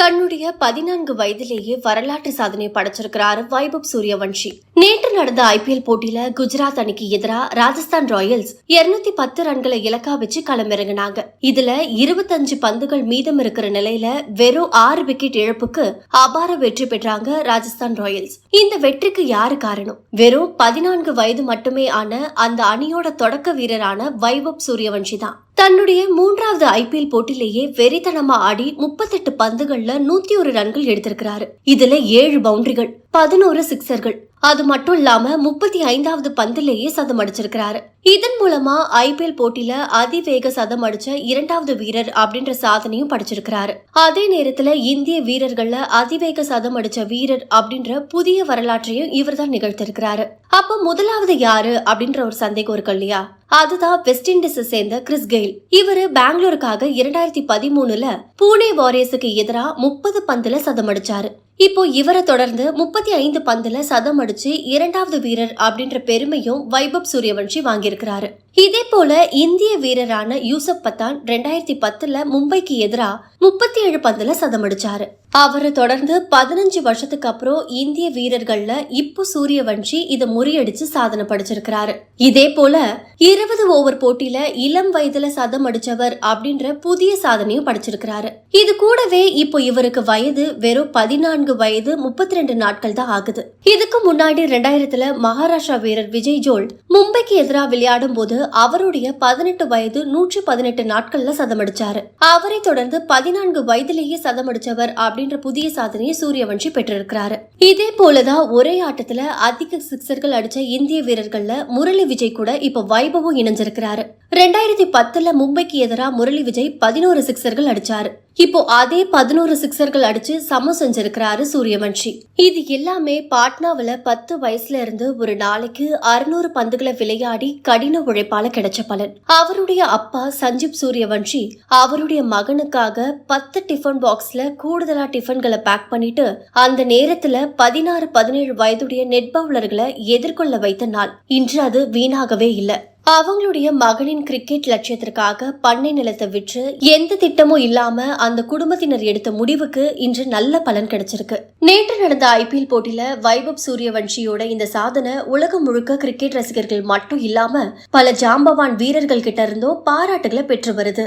தன்னுடைய பதினான்கு வயதிலேயே வரலாற்று சாதனை படைச்சிருக்கிறாரு வைபவ் சூரியவன்ஷி. நேற்று நடந்த ஐபிஎல் போட்டியில குஜராத் அணிக்கு எதிராக ராஜஸ்தான் ராயல்ஸ் 210 பத்து ரன்களை இலக்கா வச்சு களமிறங்கினாங்க. இதுல இருபத்தஞ்சு பந்துகள் மீதம் இருக்கிற நிலையில வெறும் ஆறு விக்கெட் இழப்புக்கு அபார வெற்றி பெற்றாங்க ராஜஸ்தான் ராயல்ஸ். இந்த வெற்றிக்கு யாரு காரணம்? வெறும் பதினான்கு வயது மட்டுமே ஆன அந்த அணியோட தொடக்க வீரரான வைபவ் சூரியவன்ஷி தான். தன்னுடைய மூன்றாவது ஐபிஎல் போட்டியிலேயே வெறித்தனமா ஆடி முப்பத்தெட்டு பந்துகள்ல நூத்தி ஒரு ரன்கள் எடுத்திருக்கிறாரு. இதுல ஏழு பவுண்டரிகள். பதினோரு சிக்சர்கள். அது மட்டும் இல்லாம முப்பத்தி ஐந்தாவது பந்திலேயே சதம் அடிச்சிருக்கிறாரு. இதன் மூலமா ஐபிஎல் போட்டியில அதிவேக சதம் அடிச்ச இரண்டாவது வீரர் அப்படின்ற சாதனையும் படிச்சிருக்கிறாரு. அதே நேரத்துல இந்திய வீரர்கள்ல அதிவேக சதம் அடிச்ச வீரர் அப்படின்ற புதிய வரலாற்றையும் இவர் தான் நிகழ்த்திருக்கிறாரு. அப்ப முதலாவது யாரு அப்படின்ற ஒரு சந்தேகம் இருக்கு இல்லையா? அதுதான் வெஸ்ட் இண்டீஸை சேர்ந்த கிறிஸ் கெயில். இவரு பெங்களூருக்காக இரண்டாயிரத்தி பதிமூணுல பூனே வாரியர்ஸுக்கு எதிராக முப்பது பந்துல சதம் அடிச்சாரு. இப்போ இவரை தொடர்ந்து முப்பத்தி ஐந்து பந்துல சதம் அடிச்சு இரண்டாவது வீரர் அப்படின்ற பெருமையும் வைபவ் சூரியவன்ஷி வாங்கியிருக்கிறாரு. இதே போல இந்திய வீரரான யூசப் பத்தான் ரெண்டாயிரத்தி பத்துல மும்பைக்கு எதிராக முப்பத்தி ஏழு பந்துல சதம் அடிச்சாரு அவரை தொடர்ந்து பதினஞ்சு வருஷத்துக்கு அப்புறம் இந்திய வீரர்கள்ல இப்போ சூரியவன்ஷி இதை முறியடிச்சு சாதனை படைச்சிருக்கிறாரு. இதே போல இருபது ஓவர் போட்டியில இளம் வயதுல சதம் அடிச்சவர் அப்படின்ற புதிய சாதனையும் படைச்சிருக்கிறாரு. இது கூடவே இப்போ இவருக்கு வயது வெறும் பதினான்கு வயது முப்பத்தி ரெண்டு நாட்கள் தான் ஆகுது. இதுக்கு முன்னாடி ரெண்டாயிரத்துல மகாராஷ்டிரா வீரர் விஜய் ஜோல் மும்பைக்கு எதிராக விளையாடும் போது அவருடைய பதினெட்டு வயது நூற்றி பதினெட்டு நாட்கள்ல சதமடிச்சாரு. அவரை தொடர்ந்து பதினான்கு வயதிலேயே சதமடிச்சவர் அப்படின்ற புதிய சாதனையை சூரியவன்ஷி பெற்றிருக்கிறாரு. இதே போலதான் ஒரே ஆட்டத்துல அதிக சிக்சர்கள் அடிச்ச இந்திய வீரர்கள்ல முரளி விஜய் கூட இப்ப வைபவும் இணைஞ்சிருக்கிறாரு. ரெண்டாயிரத்தி பத்துல மும்பைக்கு எதிராக முரளி விஜய் பதினோரு சிக்சர்கள் அடிச்சாரு. இப்போ அதே பதினோரு சிக்சர்கள் அடிச்சு சமம் செஞ்சிருக்கிறாரு சூரியவன்ஷி. இது எல்லாமே பாட்னாவில் பத்து வயசுல இருந்து ஒரு நாளைக்கு அறுநூறு பந்துகளை விளையாடி கடின உழைப்பால கிடைச்ச பலன். அவருடைய அப்பா சஞ்சீப் சூரியவன்ஷி அவருடைய மகனுக்காக பத்து டிஃபன் பாக்ஸ்ல கூடுதலா டிஃபன்களை பேக் பண்ணிட்டு அந்த நேரத்துல பதினாறு பதினேழு வயதுடைய நெட் பவுலர்களை எதிர்கொள்ள வைத்த நாள். இன்று அது வீணாகவே இல்லை. அவங்களுடைய மகளின் கிரிக்கெட் லட்சியத்திற்காக பண்ணை நிலத்தை விற்று எந்த திட்டமும் இல்லாம அந்த குடும்பத்தினர் எடுத்த முடிவுக்கு இன்று நல்ல பலன் கிடைச்சிருக்கு. நேற்று நடந்த ஐபிஎல் போட்டியில வைபவ் சூரியவன்ஷியோட இந்த சாதனை உலகம் முழுக்க கிரிக்கெட் ரசிகர்கள் மட்டும் இல்லாம பல ஜாம்பவான் வீரர்கள் கிட்ட இருந்தும் பாராட்டுகளை பெற்று வருது.